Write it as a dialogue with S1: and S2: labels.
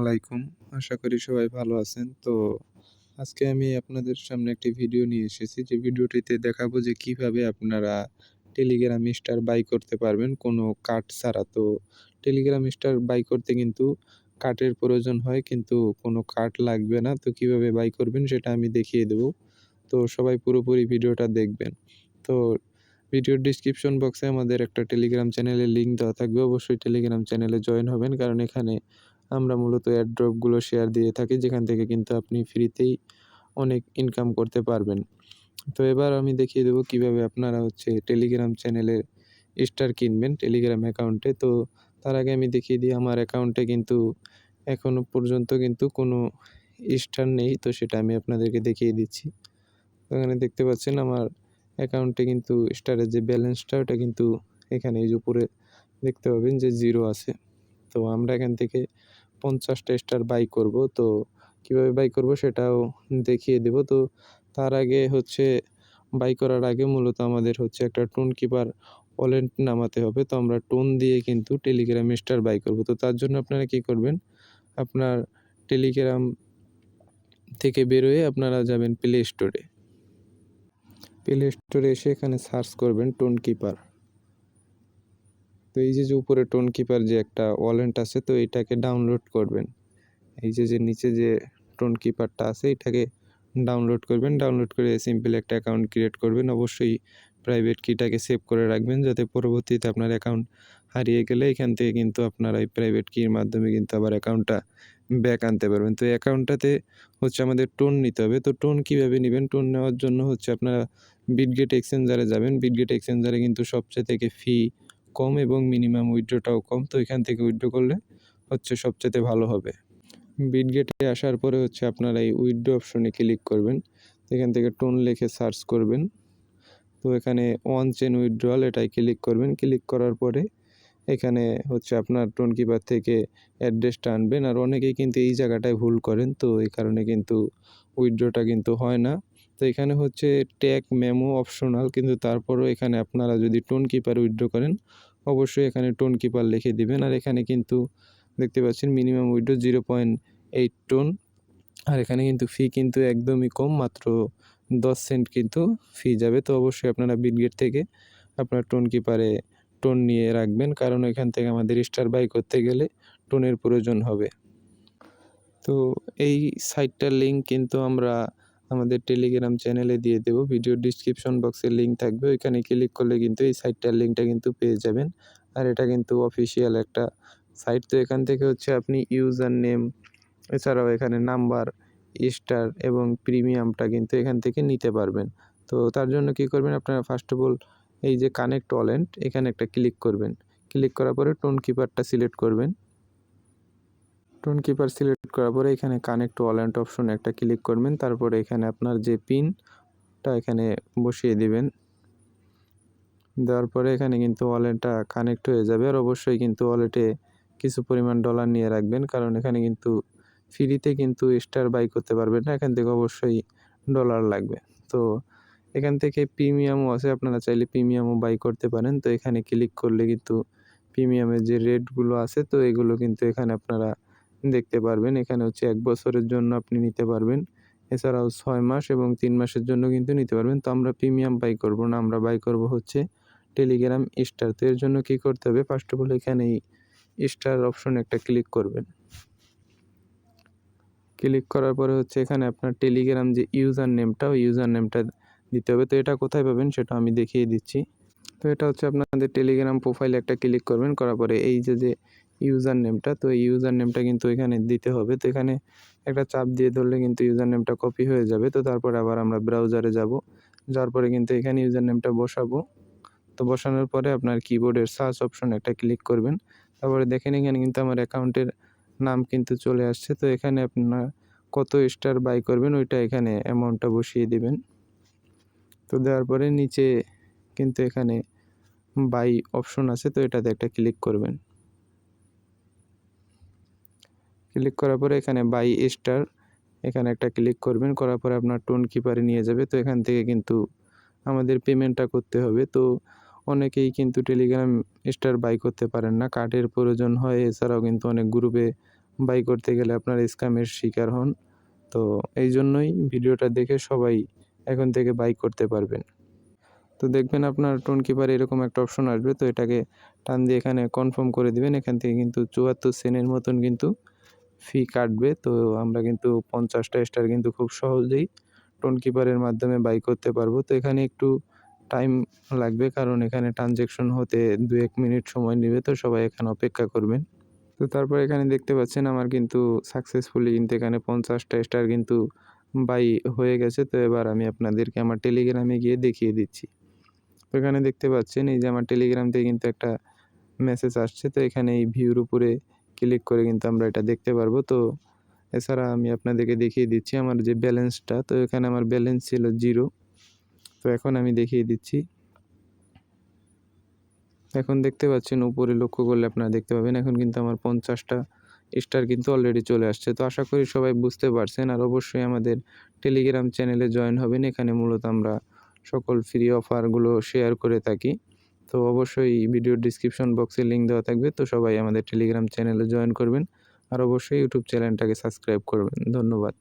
S1: আলাইকুম আশা করি সবাই ভালো আছেন। তো আজকে আমি আপনাদের সামনে একটি ভিডিও নিয়ে এসেছি। যে ভিডিওটিতে দেখাবো যে কীভাবে আপনারা টেলিগ্রাম স্টার বাই করতে পারবেন কোনো কাট ছাড়া। তো টেলিগ্রাম স্টার বাই করতে কিন্তু কাটের প্রয়োজন হয়, কিন্তু কোনো কাট লাগবে না। তো কীভাবে বাই করবেন সেটা আমি দেখিয়ে দেব। তো সবাই পুরোপুরি ভিডিওটা দেখবেন। তো ভিডিওর ডিসক্রিপশন বক্সে আমাদের একটা টেলিগ্রাম চ্যানেলের লিঙ্ক দেওয়া থাকবে। অবশ্যই টেলিগ্রাম চ্যানেলে জয়েন হবেন, কারণ এখানে আমরা মূলত অ্যাড্রপগুলো শেয়ার দিয়ে থাকি, যেখান থেকে কিন্তু আপনি ফ্রিতেই অনেক ইনকাম করতে পারবেন। তো এবার আমি দেখিয়ে দেবো কীভাবে আপনারা হচ্ছে টেলিগ্রাম চ্যানেলে স্টার কিনবেন টেলিগ্রাম অ্যাকাউন্টে তো তার আগে আমি দেখিয়ে দিই, আমার অ্যাকাউন্টে কিন্তু এখনও পর্যন্ত কিন্তু কোনো স্টার নেই, তো সেটা আমি আপনাদেরকে দেখিয়ে দিচ্ছি। এখানে দেখতে পাচ্ছেন, আমার অ্যাকাউন্টে কিন্তু স্টারের যে ব্যালেন্সটা ওটা কিন্তু এখানে এই উপরে দেখতে পাবেন যে জিরো আছে। তো আমরা এখান থেকে পঞ্চাশটা স্টার বাই করব। তো কীভাবে বাই করব সেটাও দেখিয়ে দেব। তো তার আগে হচ্ছে বাই করার আগে মূলত আমাদের হচ্ছে একটা টোন কিপার ওয়ালেট নামাতে হবে। তো আমরা টোন দিয়ে কিন্তু টেলিগ্রাম স্টার বাই করব। তো তার জন্য আপনারা কি করবেন? আপনার টেলিগ্রাম থেকে বেরোয় আপনারা যাবেন প্লে স্টোরে প্লে স্টোরে এসে এখানে সার্চ করবেন টোন কিপার তো এই যে যে উপরে টোন কিপার যে একটা ওয়ালেন্ট আছে, তো এটাকে ডাউনলোড করবেন। এই যে যে নিচে যে টোন কিপারটা আছে, এটাকে ডাউনলোড করবেন। ডাউনলোড করে সিম্পল একটা অ্যাকাউন্ট ক্রিয়েট করবেন। অবশ্যই প্রাইভেট কিটাকে সেভ করে রাখবেন, যাতে পরবর্তীতে আপনার অ্যাকাউন্ট হারিয়ে গেলে এখান থেকে কিন্তু আপনারা এই প্রাইভেট কির মাধ্যমে কিন্তু আবার অ্যাকাউন্টটা ব্যাক আনতে পারবেন। তো অ্যাকাউন্টটাতে হচ্ছে আমাদের টোন নিতে হবে। তো টোন কীভাবে নেবেন? টোন নেওয়ার জন্য হচ্ছে আপনারা বিটগেট এক্সচেঞ্জারে যাবেন। বিটগেট এক্সচেঞ্জারে কিন্তু সবচেয়ে থেকে ফি কম এবং মিনিমাম উইথড্রটাও কম, তো এখান থেকে উইড্রো করলে হচ্ছে সবচেয়ে ভালো হবে। বিটগেটে আসার পরে হচ্ছে আপনারা এই উইথড্র অপশনে ক্লিক করবেন, এখান থেকে টোন লিখে সার্চ করবেন। তো এখানে ওয়ান চেন উইথড্রয়াল এটাই ক্লিক করবেন ক্লিক করার পরে এখানে হচ্ছে আপনার টোন কিপার থেকে অ্যাড্রেসটা আনবেন। আর অনেকেই কিন্তু এই জায়গাটায় ভুল করেন, তো এই কারণে কিন্তু উইথড্রটা কিন্তু হয় না। তো এখানে হচ্ছে ট্যাগ, মেমো অপশনাল, কিন্তু তারপরও এখানে আপনারা যদি টোন কিপার উইথড্র করেন, অবশ্যই এখানে টোন কিপার লিখে দিবেন। আর এখানে কিন্তু দেখতে পাচ্ছেন minimum withdraw zero point eight ton. আর এখানে কিন্তু ফি কিন্তু একদমই কম, মাত্র দশ সেন্ট কিন্তু ফি যাবে। তো অবশ্যই আপনারা বিটগেট থেকে আপনার টোন কিপারে টোন নিয়ে রাখবেন, কারণ এখান থেকে আমাদের স্টার বাই করতে গেলে টোনের প্রয়োজন হবে। তো এই সাইটটার লিঙ্ক কিন্তু আমরা আমাদের টেলিগ্রাম চ্যানেলে দিয়ে দেবো। ভিডিও ডিসক্রিপশন বক্সের লিঙ্ক থাকবে। ওইখানে ক্লিক করলে কিন্তু এই সাইটটার লিঙ্কটা কিন্তু পেয়ে যাবেন। আর এটা কিন্তু অফিসিয়াল একটা সাইট তো এখান থেকে হচ্ছে আপনি ইউজার নেম এছাড়াও এখানে নাম্বার স্টার এবং প্রিমিয়ামটা কিন্তু এখান থেকে নিতে পারবেন। তো তার জন্য কি করবেন আপনারা? ফার্স্ট অফ অল এই যে কানেক্ট ওয়ালেন্ট এখানে একটা ক্লিক করবেন। ক্লিক করার পরে টোন কিপারটা সিলেক্ট করবেন। টোন কিপার সিলেক্ট করার পরে এখানে কানেক্ট ওয়ালেন্ট অপশন একটা ক্লিক করবেন। তারপরে এখানে আপনার যে পিনটা এখানে বসিয়ে দিবেন। দেওয়ার পরে এখানে কিন্তু ওয়ালেটটা কানেক্ট হয়ে যাবে। আর অবশ্যই কিন্তু ওয়ালেটে কিছু পরিমাণ ডলার নিয়ে রাখবেন। কারণ এখানে কিন্তু ফ্রিতে কিন্তু স্টার বাই করতে পারবেন না। এখান থেকে অবশ্যই ডলার লাগবে। তো এখান থেকে প্রিমিয়ামও আছে। আপনারা চাইলে প্রিমিয়ামও বাই করতে পারেন। তো এখানে ক্লিক করলে কিন্তু প্রিমিয়ামের যে রেটগুলো আছে, তো এগুলো কিন্তু এখানে আপনারা দেখতে পারবেন। এখানে হচ্ছে এক বছরের জন্য আপনি নিতে পারবেন। এছাড়াও ছয় মাস এবং তিন মাসের জন্য কিন্তু নিতে পারবেন। তো আমরা প্রিমিয়াম বাই করব না, আমরা বাই করব হচ্ছে টেলিগ্রাম স্টার। তো এর জন্য কী করতে হবে? ফার্স্ট অফ অল এখানেই স্টার অপশন একটা ক্লিক করবেন। ক্লিক করার পরে হচ্ছে এখানে আপনার টেলিগ্রাম যে ইউজার নেমটা, ওই ইউজার নেমটা দিতে হবে। তো এটা কোথায় পাবেন সেটা আমি দেখিয়ে দিচ্ছি। তো এটা হচ্ছে আপনাদের টেলিগ্রাম প্রোফাইলে একটা ক্লিক করবেন। করার পরে এই যে যে ইউজার নেমটা তো এই ইউজার নেমটা কিন্তু এখানে দিতে হবে। তো এখানে একটা চাপ দিয়ে ধরলে কিন্তু ইউজার নেমটা কপি হয়ে যাবে। তো তারপরে আবার আমরা ব্রাউজারে যাব। যাওয়ার পরে কিন্তু এখানে ইউজার নেমটা বসাবো। তো বসানোর পরে আপনার কিবোর্ডের সার্চ অপশন একটা ক্লিক করবেন। তারপরে দেখেন এখানে কিন্তু আমার অ্যাকাউন্টের নাম কিন্তু চলে আসছে। তো এখানে আপনার কত স্টার বাই করবেন, ওইটা এখানে অ্যামাউন্টটা বসিয়ে দিবেন। তো দেওয়ার পরে নিচে কিন্তু এখানে বাই অপশন আছে। তো এটাতে একটা ক্লিক করবেন। ক্লিক করার পরে এখানে বাই স্টার এখানে একটা ক্লিক করবেন, করার পরে আপনার টোন কিপারে নিয়ে যাবে। তো এখান থেকে কিন্তু আমাদের পেমেন্টটা করতে হবে। তো অনেকেই কিন্তু টেলিগ্রাম স্টার বাই করতে পারেন না। কার্ডের প্রয়োজন হয়, এছাড়াও কিন্তু অনেক গ্রুপে বাই করতে গেলে আপনার স্ক্যামের শিকার হন। তো এই জন্যই ভিডিওটা দেখে সবাই এখন থেকে বাই করতে পারবেন। তো দেখবেন আপনার টোন কিপার এরকম একটা অপশন আসবে। তো এটাকে টান দিয়ে এখানে কনফার্ম করে দিবেন। এখান থেকে কিন্তু চুয়াত্তর সেনের মতন কিন্তু ফি কাটবে, তো আমরা কিন্তু পঞ্চাশটা স্টার কিন্তু খুব সহজেই টোন কিপারের মাধ্যমে বাই করতে পারব। তো এখানে একটু টাইম লাগবে, কারণ এখানে ট্রানজ্যাকশন হতে দু এক মিনিট সময় নেবে, তো সবাই এখানে অপেক্ষা করবেন। তো তারপর এখানে দেখতে পাচ্ছেন আমার কিন্তু সাকসেসফুলি কিন্তু এখানে পঞ্চাশটা স্টার কিন্তু বাই হয়ে গেছে। তো এবার আমি আপনাদেরকে আমার টেলিগ্রামে গিয়ে দেখিয়ে দিচ্ছি। তো এখানে দেখতে পাচ্ছেন, এই যে আমার টেলিগ্রাম থেকে কিন্তু একটা মেসেজ আসছে, তো এখানে এই ভিউর উপরে ক্লিক করে কিন্তু আমরা এটা দেখতে পারব। তো এছাড়া আমি আপনাদেরকে দেখিয়ে দিচ্ছি আমার যে ব্যালেন্সটা তো এখানে আমার ব্যালেন্স ছিল জিরো তো এখন আমি দেখিয়ে দিচ্ছি। এখন দেখতে পাচ্ছেন উপরে লক্ষ্য করলে আপনারা দেখতে পাবেন, এখন কিন্তু আমার পঞ্চাশটা স্টার কিন্তু অলরেডি চলে আসছে। তো আশা করি সবাই বুঝতে পারছেন, আর অবশ্যই আমাদের টেলিগ্রাম চ্যানেলে জয়েন হবেন। এখানে মূলত আমরা সকল ফ্রি অফারগুলো শেয়ার করে থাকি। তো অবশ্যই ভিডিওর ডিসক্রিপশন বক্সে লিঙ্ক দেওয়া থাকবে। তো সবাই আমাদের টেলিগ্রাম চ্যানেলে জয়েন করবেন। আর অবশ্যই ইউটিউব চ্যানেলটাকে সাবস্ক্রাইব করবেন। ধন্যবাদ।